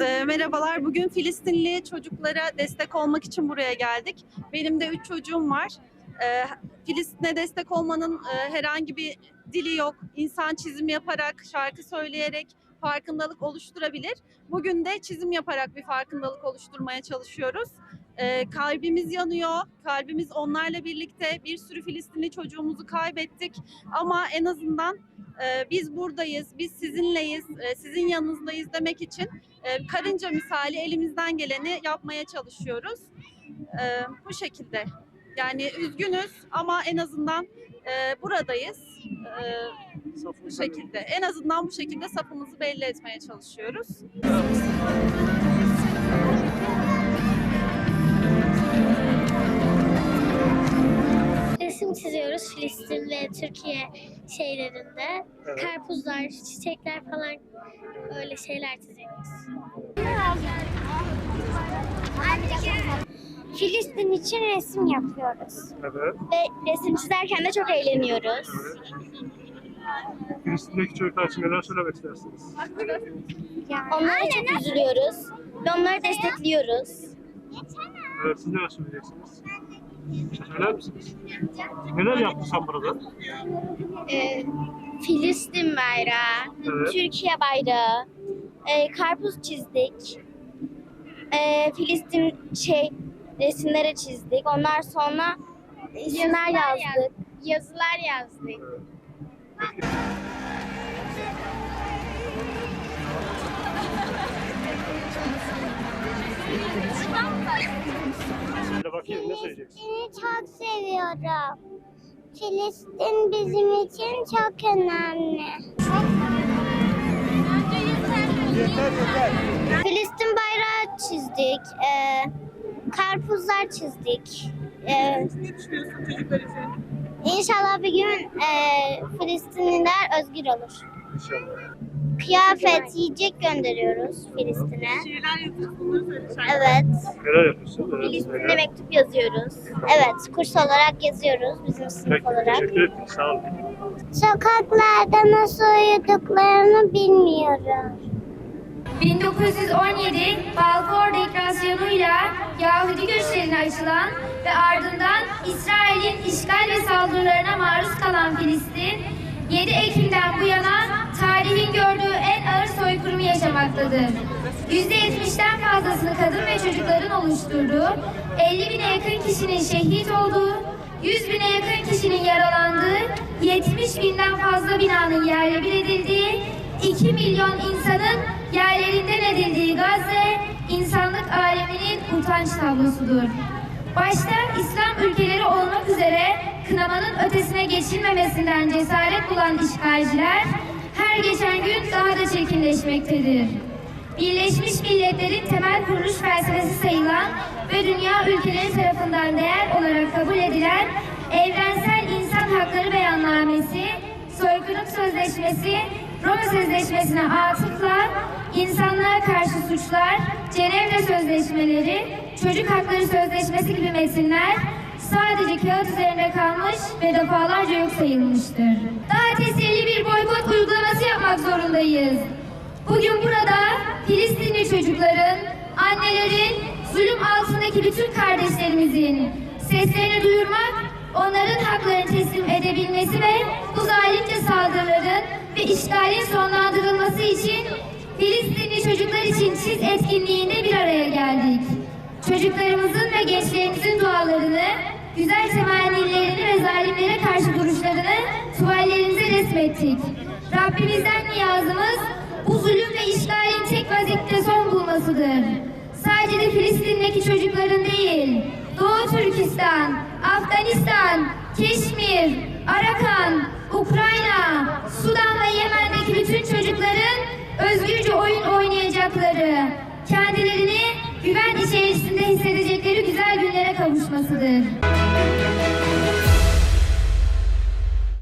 merhabalar. Bugün Filistinli çocuklara destek olmak için buraya geldik. Benim de üç çocuğum var. Ee, Filistin'e destek olmanın e, herhangi bir dili yok. İnsan çizim yaparak, şarkı söyleyerek farkındalık oluşturabilir. Bugün de çizim yaparak bir farkındalık oluşturmaya çalışıyoruz. Ee, kalbimiz yanıyor. Kalbimiz onlarla birlikte bir sürü Filistinli çocuğumuzu kaybettik. Ama en azından e, biz buradayız, biz sizinleyiz, e, sizin yanınızdayız demek için e, karınca misali elimizden geleni yapmaya çalışıyoruz. E, bu şekilde. Yani üzgünüz ama en azından e, buradayız. E, bu şekilde. En azından bu şekilde safımızı belli etmeye çalışıyoruz. Resim çiziyoruz Filistin ve Türkiye şeylerinde. Evet. Karpuzlar, çiçekler falan öyle şeyler çiziyoruz. Filistin için resim yapıyoruz. Evet. Ve resim çizerken de çok eğleniyoruz. Filistin'deki çocuklar için neler söylemek istersiniz? Onlara çok üzülüyoruz ve onları destekliyoruz. Evet, siz neler söyleyeceksiniz? Söyler misiniz? Neler yaptın sen burada? Ee, Filistin bayrağı, Evet. Türkiye bayrağı, e, karpuz çizdik. E, Filistin şey resimleri çizdik. Ondan sonra isimler yazdık. Yazılar yazdık. Bakayım ne söyleyeceksin? Filistin'i çok seviyorum. Filistin bizim için çok önemli. Filistin bayrağı çizdik. e, karpuzlar çizdik. E, Ne düşünüyorsun çocuklar için? İnşallah bir gün e, Filistinliler özgür olur. İnşallah. Kıyafet, yiyecek gönderiyoruz Filistin'e. Şiirler yazıyorsun, bunları söyle. Evet. Neler yapıyorsun? Filistin'e neler? mektup yazıyoruz. Evet, kurs olarak yazıyoruz bizim sınıf Peki, olarak. teşekkür ettim. Sağ olun. Sokaklarda nasıl uyuduklarını bilmiyorum. 1917 Balfour Deklarasyonuyla Yahudi göçlerine açılan ve ardından İsrail'in işgal ve saldırılarına maruz kalan Filistin, 7 Ekim'den bu yana yaşamaktadır. %70'den fazlasını kadın ve çocukların oluşturduğu, 50 bine yakın kişinin şehit olduğu, 100 bine yakın kişinin yaralandığı, 70 binden fazla binanın yerle bir edildiği, 2 milyon insanın yerlerinden edildiği Gazze, insanlık aleminin utanç tablosudur. Başta İslam ülkeleri olmak üzere kınamanın ötesine geçilmemesinden cesaret bulan işgalciler, her geçen gün daha da çirkinleşmektedir. Birleşmiş Milletler'in temel kuruluş felsefesi sayılan ve dünya ülkeleri tarafından değer olarak kabul edilen Evrensel İnsan Hakları Beyannamesi, Soykırım Sözleşmesi, Roma Sözleşmesi'ne atıfla insanlığa karşı suçlar, Cenevre Sözleşmeleri, Çocuk Hakları Sözleşmesi gibi metinler sadece kağıt üzerinde kalmış ve defalarca yok sayılmıştır. Daha tesirli bir boykot uygulaması yapmak zorundayız. Bugün burada Filistinli çocukların, annelerin, zulüm altındaki bütün kardeşlerimizin seslerini duyurmak, onların haklarını teslim edebilmesi ve bu zalimce saldırıların ve işgalin sonlandırılması için Filistinli çocuklar için çiz etkinliğinde bir araya geldik. Çocuklarımızın ve gençlerimizin dualarını, güzel temennillerini ve zalimlere karşı duruşlarını tuvallerimize resmettik. Rabbimizden niyazımız bu zulüm ve işgalin tek vazitte son bulmasıdır. Sadece Filistin'deki çocukların değil, Doğu Türkistan, Afganistan, Keşmir, Arakan, Ukrayna, Sudan ve Yemen'deki bütün çocukların özgürce oyun oynayacakları, kendilerini güven içerisinde hissedecekleri güzel günlere kavuşmasıdır.